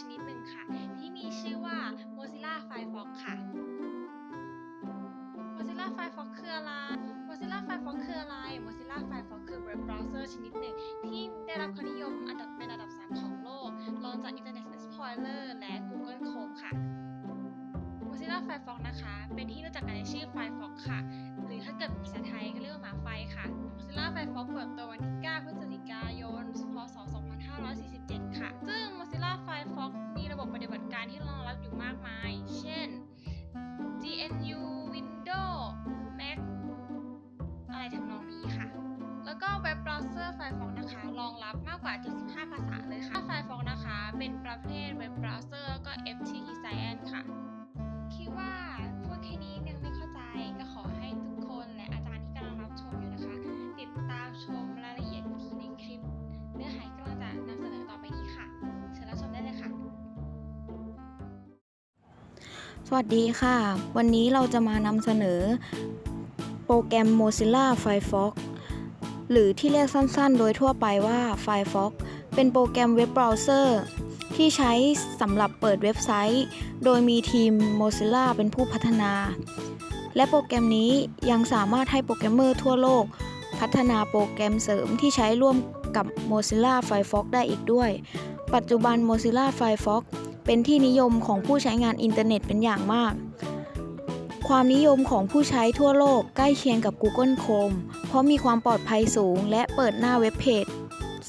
ชนิดหนึ่งค่ะ ที่มีชื่อว่า Mozilla Firefox ค่ะ Mozilla Firefox คืออะไร Mozilla Firefox คืออะไร Mozilla Firefox คือเว็บเบราว์เซอร์ชนิดหนึ่งที่ได้รับความนิยมอันดับเป็นอันดับ 3 ของโลก รองจาก Internet Explorer และ Google Chrome ค่ะ Mozilla Firefox นะคะ เป็นที่รู้จักกันในชื่อ Firefox ค่ะ หรือถ้าเกิดภาษาไทยก็เรียกว่าหมาไฟค่ะ Mozilla Firefox เปิดตัววันที่ 9 พฤศจิกายน พศ 2547 ค่ะ สวัสดีค่ะ วันนี้เราจะมานำเสนอ โปรแกรม Mozilla Firefox หรือที่เรียกสั้นๆ โดยทั่วไปว่า Firefox เป็นโปรแกรมเว็บเบราว์เซอร์ ที่ใช้สำหรับเปิดเว็บไซต์ โดยมีทีม Mozilla เป็นผู้พัฒนา และโปรแกรมนี้ยังสามารถให้โปรแกรมเมอร์ทั่วโลก พัฒนาโปรแกรมเสริมที่ใช้ร่วมกับ Mozilla Firefox ได้อีกด้วย ปัจจุบัน Mozilla Firefox เป็นที่นิยมของผู้ใช้งานอินเทอร์เน็ตเป็นอย่างมาก ความนิยมของผู้ใช้ทั่วโลกใกล้เคียงกับ Google Chrome เพราะมีความปลอดภัยสูง และเปิดหน้าเว็บเพจ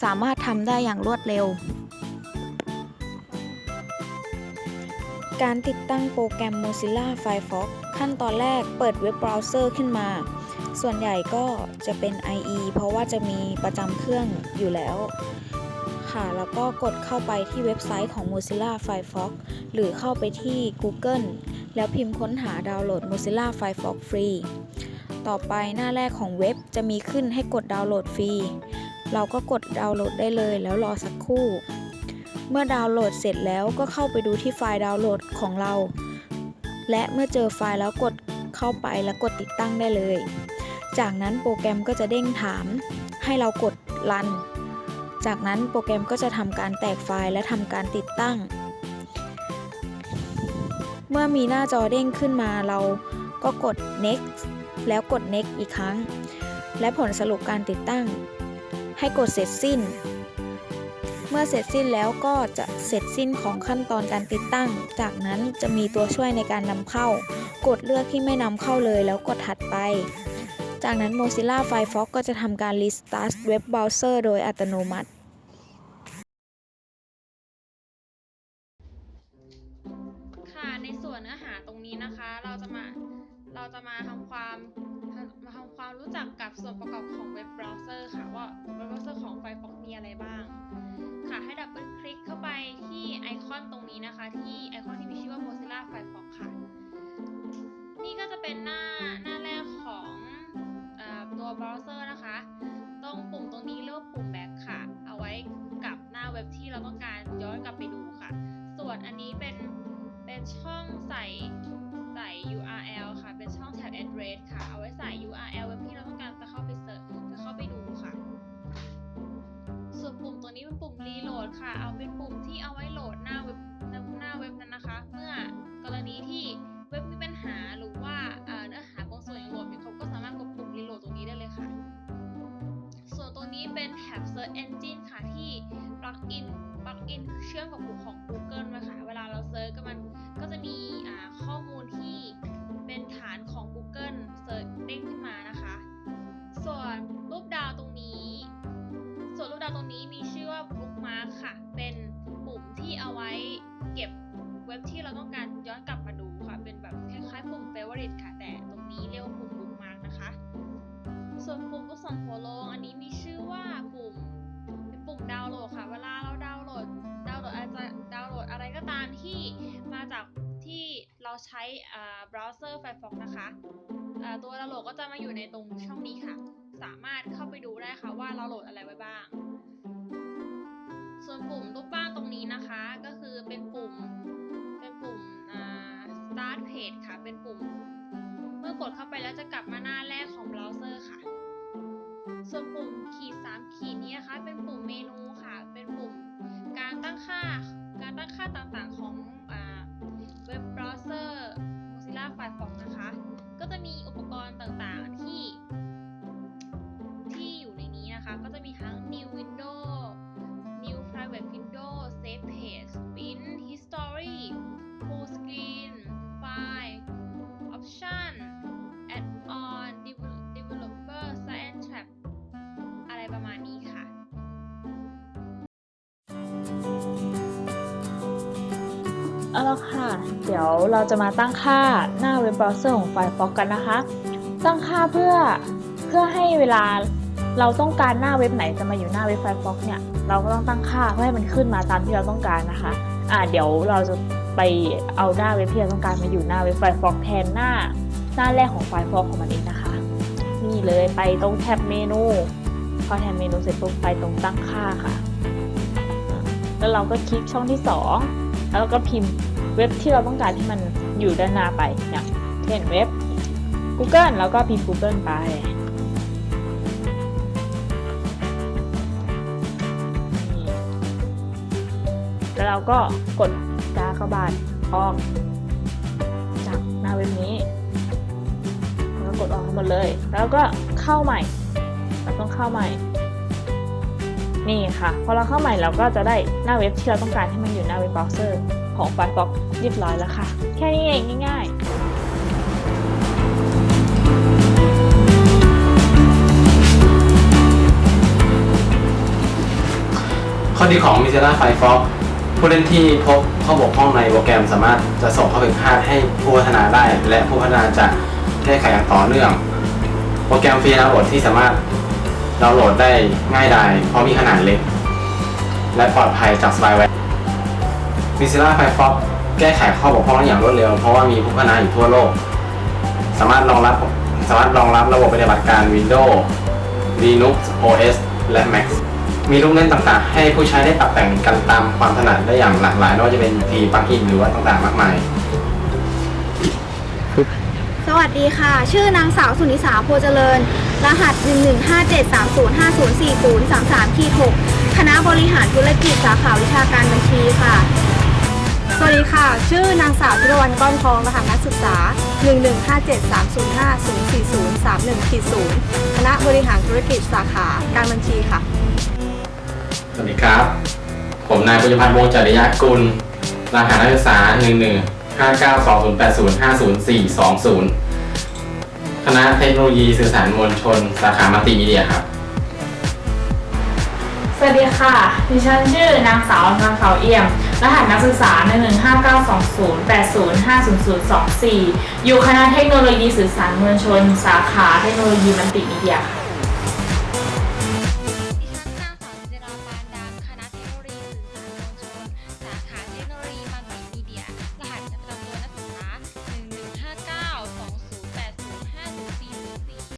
สามารถทำได้อย่างรวดเร็ว การติดตั้งโปรแกรม Mozilla Firefox ขั้นตอนแรกเปิดเว็บเบราว์เซอร์ขึ้นมา ส่วนใหญ่ก็จะเป็น IE เพราะว่าจะมีประจำเครื่องอยู่แล้ว ค่ะ แล้วก็กดเข้าไปที่เว็บไซต์ของ Mozilla Firefox หรือเข้าไปที่ Google แล้วพิมพ์ค้นหาดาวน์โหลด Mozilla Firefox ฟรี ต่อไปหน้าแรกของเว็บจะมีขึ้นให้กดดาวน์โหลดฟรี เราก็กดดาวน์โหลดได้เลยแล้วรอสักครู่ เมื่อดาวน์โหลดเสร็จแล้วก็เข้าไปดูที่ไฟล์ดาวน์โหลดของเรา และเมื่อเจอไฟล์แล้วกดเข้าไปแล้วกดติดตั้งได้เลย จากนั้นโปรแกรมก็จะเด้งถามให้เรากดรัน จากนั้นโปรแกรมก็จะทำการแตกไฟล์และทำการติดตั้ง เมื่อมีหน้าจอเด้งขึ้นมาเราก็กด next แล้วกด next อีกครั้ง และผลสรุปการติดตั้ง ให้กดเสร็จสิ้น เมื่อเสร็จสิ้นแล้วก็จะเสร็จสิ้นของขั้นตอนการติดตั้ง จากนั้นจะมีตัวช่วยในการนำเข้า กดเลือกที่ไม่นำเข้าเลยแล้วกดถัดไปจากนั้น Mozilla Firefox ก็จะทำการ Restart เว็บเบราว์เซอร์โดยอัตโนมัติ นะคะ เราจะมาเราจะมาทำความมาทำความรู้จักกับส่วนประกอบของเว็บเบราว์เซอร์ค่ะว่าเว็บเบราว์เซอร์ของ Firefox มีอะไรบ้าง ค่ะให้ดับเบิลคลิกเข้าไปที่ไอคอนตรงนี้นะคะ ที่ไอคอนที่มีชื่อว่า Mozilla Firefox ค่ะ นี่ก็จะเป็นหน้าหน้าแรกของอตัวเบราว์เซอร์นะคะ ตรงปุ่มตรงนี้เรียกว่าปุ่ม back ค่ะ เอาไว้กลับหน้าเว็บที่เราต้องการย้อนกลับไปดูค่ะ ส่วนอันนี้เป็นเป็นช่องใส่ใส่ นี้เป็นแท็บ search engine ค่ะที่ plugin plugin เชื่อมกับของ Google ไว้ค่ะเวลาเราเซิร์ชก็มันก็จะมีข้อมูลที่เป็นฐานของ Google เซิร์ชเด้งขึ้นมานะคะ ส่วนรูปดาวตรงนี้ ส่วนรูปดาวตรงนี้มีชื่อว่า bookmark ค่ะ เป็นปุ่มที่เอาไว้เก็บเว็บที่เราต้องการย้อนกลับมาดูค่ะ เป็นแบบคล้ายๆปุ่ม favorite ค่ะ แต่ตรงนี้เรียกว่าปุ่ม bookmark นะคะ ส่วนปุ่มลูกศรหัวโล ใช้อ่าเบราว์เซอร์ Firefox นะคะอ่าตัวดาวน์โหลดก็จะมาอยู่ในตรงช่องนี้ค่ะ สามารถเข้าไปดูได้ค่ะว่าเราโหลดอะไรไว้บ้าง ส่วนปุ่มรูปบ้างตรงนี้นะคะ ก็คือเป็นปุ่มเป็นปุ่มอ่า start page ค่ะ เป็นปุ่ม เมื่อกดเข้าไปแล้วจะกลับมาหน้าแรกของเบราว์เซอร์ค่ะ ส่วนปุ่มขีด3ขีดนี้นะคะ เป็นปุ่มเมนูค่ะ เป็นปุ่มการตั้งค่า การตั้งค่าต่างๆของากล่องนะคะ ก็จะมีอุปกรณ์ต่างๆ เอาละค่ะ เดี๋ยวเราจะมาตั้งค่าหน้าเว็บเบราว์เซอร์ของ Firefox กันนะคะ ตั้งค่าเพื่อเพื่อให้เวลาเราต้องการหน้าเว็บไหนจะมาอยู่หน้าเว็บ Firefox เนี่ยเราก็ต้องตั้งค่าเพื่อให้มันขึ้นมาตามที่เราต้องการนะคะ อ่าเดี๋ยวเราจะไปเอาหน้าเว็บที่เราต้องการมาอยู่หน้าเว็บ Firefox แทนหน้า หน้าแรกของ Firefox ของมันเองนะคะ นี่เลยไปตรงแท็บเมนูพอแท็บเมนูเสร็จปุ๊บไปตรงตั้งค่าค่ะ แล้วเราก็คลิกช่องที่ 2 แล้วก็พิมพ์เว็บที่เราต้องการที่มันอยู่ด้านหน้าไปอย่างเช่นเว็บ Google แล้วก็พิมพ์ Google ไป แล้วเราก็กดกากบาทออกจากหน้าเว็บนี้ แล้วก็กดออกทั้งหมดเลย แล้วก็เข้าใหม่ เราต้องเข้าใหม่ นี่ค่ะ พอเราเข้าใหม่เราก็จะได้หน้าเว็บที่เราต้องการให้มันอยู่หน้าเว็บเบราว์เซอร์ของ Firefox เรียบร้อยแล้วค่ะ แค่นี้เองง่ายๆข้อดีของ Mozilla Firefox ผู้เล่นที่พบข้อบกพร่องในโปรแกรมสามารถจะส่งข้อผิดพลาดให้ผู้พัฒนาได้ และผู้พัฒนาจะแก้ไขอย่างต่อเนื่อง โปรแกรมฟรีดาวน์โหลดที่สามารถ ดาวน์โหลดได้ง่ายดายเพราะมีขนาดเล็ก และปลอดภัยจากสปายแวร์ Mozilla Firefox แก้ไขข้อบกพร่องได้อย่างรวดเร็ว เพราะว่ามีผู้พัฒนาอยู่ทั่วโลก สามารถรองรับสามารถรองรับระบบปฏิบัติการ Windows Linux OS และ Mac มีลูกเล่นต่างๆ ให้ผู้ใช้ได้ปรับแต่งกันตามความถนัดได้อย่างหลากหลายไม่ว่าจะเป็นทีปักอินหรือว่าต่างๆมากมาย สวัสดีค่ะ ชื่อนางสาวสุนิสาโพเจริญ รหัส 115730504033ขีด6คณะบริหารธุรกิจสาขาวิชาการบัญชีค่ะ สวัสดีค่ะ ชื่อนางสาวธิรวรรณก้อนทองรหัสนักศึกษา 11573050403 1ขีด0คณะบริหารธุรกิจสาขาการบัญชีค่ะ สวัสดีครับ ผมนายปุญญพันธ์วงจริยากุล รหัสนักศึกษา 11 1 5 9 2 0 8 0 5 0 4 2 0 คณะเทคโนโลยีสื่อสารมวลชน สาขามัลติมีเดียครับ สวัสดีค่ะ ดิฉันชื่อนางสาวนางสาวเอี่ยม รหัสนักศึกษา 1159208050024 อยู่คณะเทคโนโลยีสื่อสารมวลชน สาขาเทคโนโลยีมัลติมีเดียค่ะ